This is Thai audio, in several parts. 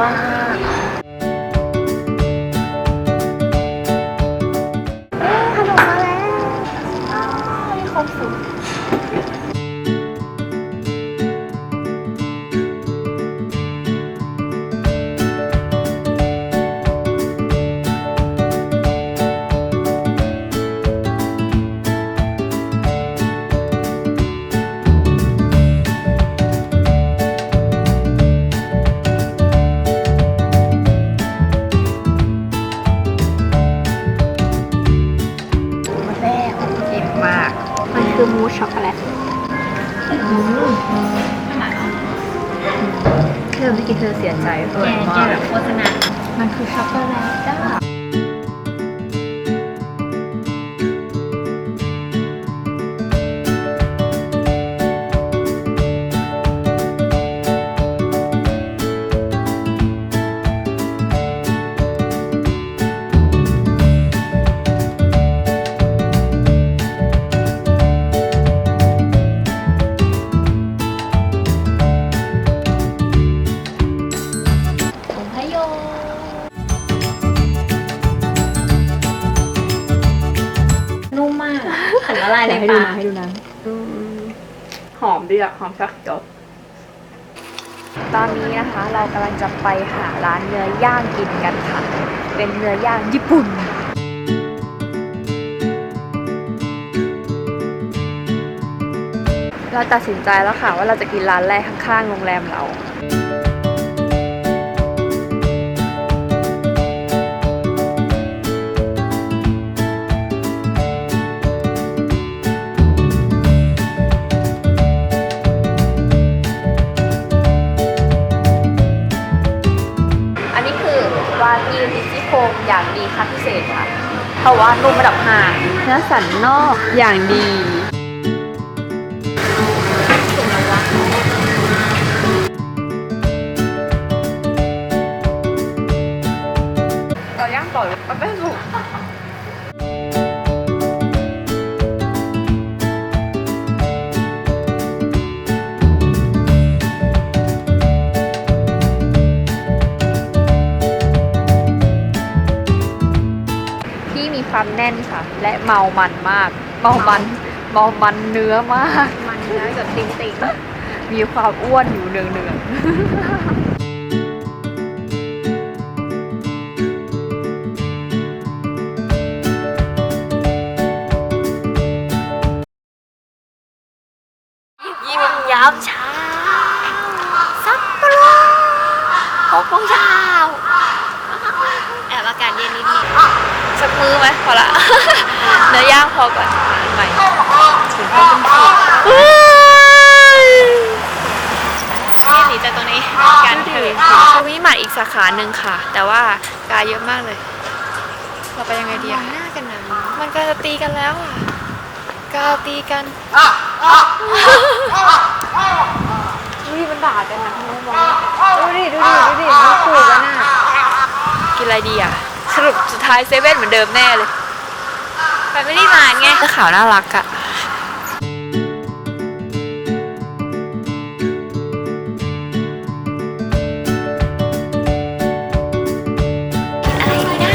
มาก มันคือมูสช็อกโกแลตเริ่มที่กินเธอเสียใจตัวแกมาแกกแบบโฆษณา มันคือช็อกโกแลตจ้า ในให้ดูปากนะให้ดูนะหอมดีอะหอมชักจบตอนนี้นะคะเรากำลังจะไปหาร้านเนื้อย่างกินกันค่ะ เป็นเนื้อย่างญี่ปุ่นเราตัดสินใจแล้วค่ะว่าเราจะกินร้านแรกข้างๆโรงแรมเรา เพราะว่านุ่มระดับห้าเนื้อสันนอกอย่างดี ความแน่นค่ะ และเมามันมาก เมามัน เมามันเนื้อมาก มันเนื้อแบบติ่งติ่งมีความอ้วนอยู่เนืองเนืองยิ้มยามเช้าสักปะหกโมงเช้าแอบอากาศเย็นนิดนิด สักมือไหมพอละ เนื้อย่างพอก่อนใหม่ถึงเขาเป็นผีนี่หนีจากตรงนี้การถือตรงนี้มาอีกสาขาหนึ่งค่ะ แต่ว่ากาเยอะมากเลย เราไปยังไงดีมออะงหน้ากันนะมันก็จะตีกันแล้วอะกาตีกันดูดิมันด่ากันนะน้องมองดูดิดูดิดูดิมันขู่กันน่ะกินอะไรดีอะ สรุปสุดท้ายเซเว่นเหมือนเดิมแน่เลยไปไม่ได้มาไงเสื้อขาวน่ารักอะอะไรดีนะ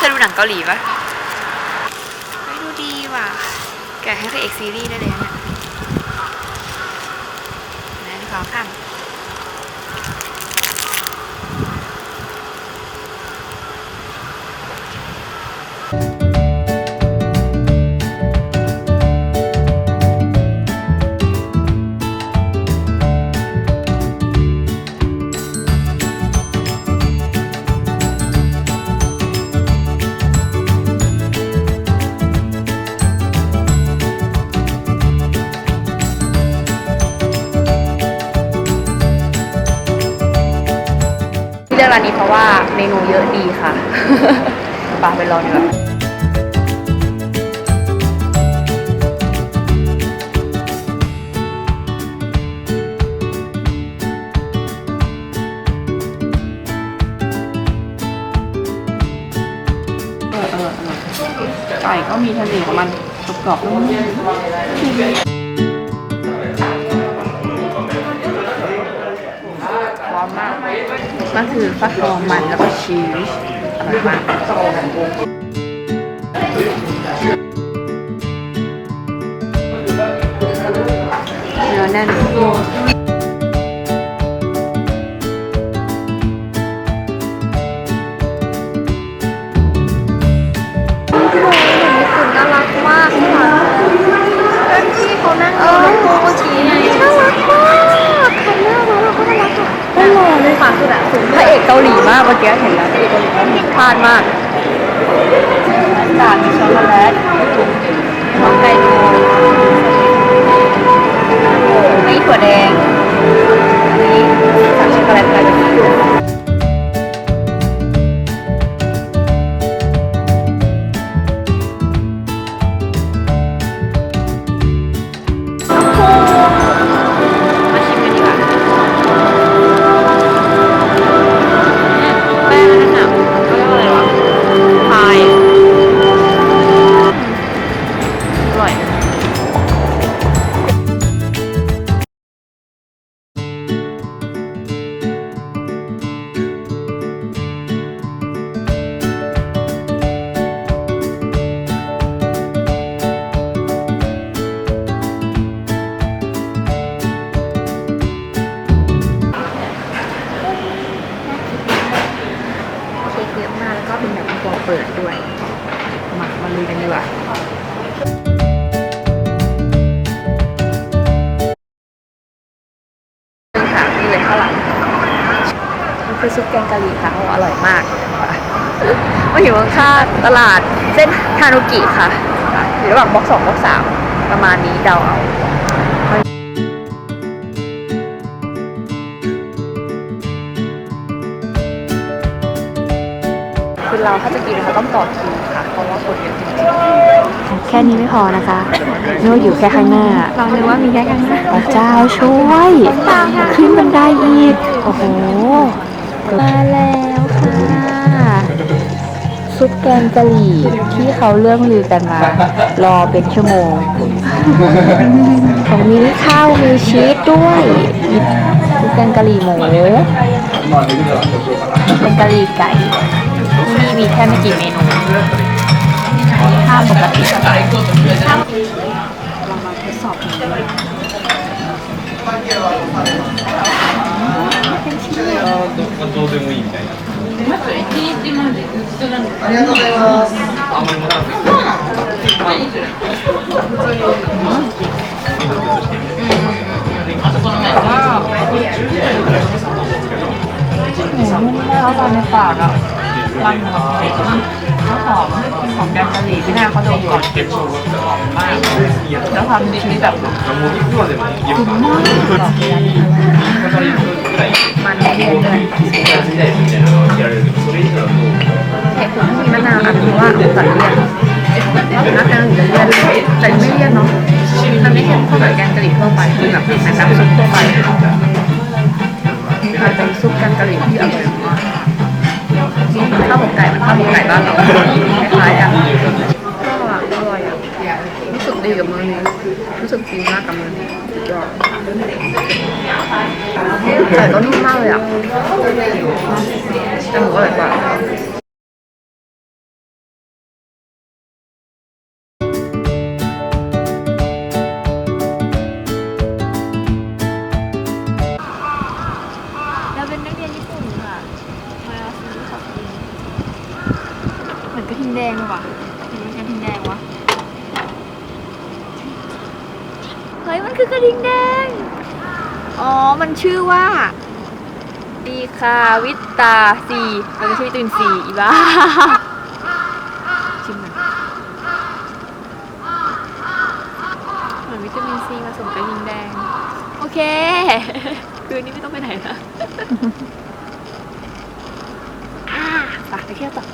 จะดูหนังเกาหลีปะไม่ดูดีว่ะ แกะให้พระเอกซีรีส์ได้เลยนะเนี่ย นะขอข้ามือกร้านนี้เพราะว่าเมนูเยอะดีค่ะปาไปลองดีกว่าไก่ก็มีเสน่ห์ของมันกรอบๆนุ่ม มันคือฟักทองมันแล้วก็ชีสอร่อยมากเนื้อแน่นญี่ปุ่นน่ารักมากค่ะที่เขานั่งเออเมื่อกี้ไงน่ารักมากคันหน้าเราก็น่ารักอะน่าหล่อเลยค่ะคือแบบถึงพระเอกเกาหลีมากเมื่อกี้เห็นแล้วพระเอกเกาหลีมากพลาดมากจานมีช็อกโกแลตฮอกไกโดไม่ถั่วแดง คือซุปแกงกะหรี่ค่ะโอ้อร่อยมากมาอยู่ข้างๆตลาดเส้นฮานุกิค่ะอยู่ระหว่างบล็อกสองบล็อกสามประมาณนี้เดาเอาคือเราถ้าจะกินเราต้องต่อคิวค่ะ เพราะว่าคนเยอะจริงๆ แค่นี้ไม่พอนะคะนึกว่าอยู่แค่ข้างหน้าเรานึกว่ามีแค่ข้างหน้าพระเจ้าช่วย ขึ้นบันไดอีก โอ้โห มาแล้วค่ะซุปแกงกะหรี่ที่เขาเรื่องลือกันมา รอเป็นชั่วโมง ของมีข้าวมีชีสด้วยซุปแกงกะหรี่หมูเป็นกะหรี่ไก่ที่มีแค่ไม่กี่เมนูข้าวปกติเรามาทดสอบกัน เลย どうでもいいみたいな。ข้าวตอนในปากอ่ะมันหอมข้าวหอมกินของแกงกะหรี่ที่หน้าเขาดมก่อนหอมมาก แล้วทำชีสแบบ もういくらでもいけるから。 มันตุผมที่มีมะนาวอันนี้ว่าจัดเรียนแล้วนักกาะเรียนแต่ไม่เรียนเนาะ ไก่ก็นุ่มมากเลยอะแต่หมูอร่อยกว่าเราเป็นนักเรียนญี่ปุ่นค่ะ มาซื้อของกินเหมือนกระทิงแดงเลยว่ะเห็นกระทิงแดงวะ เฮ้ย มันคือกระทิงแดง อ๋อ มันชื่อว่าดีคาวิตตาซีมันไม่ใช่วิตามินซีอีบ้าชิมหน่อยเหมือนวิตามินซีผสมกับยิงแดง โอเค คืนนี้ไม่ต้องไปไหนนะอ่าไปไปเที่ยวต่อ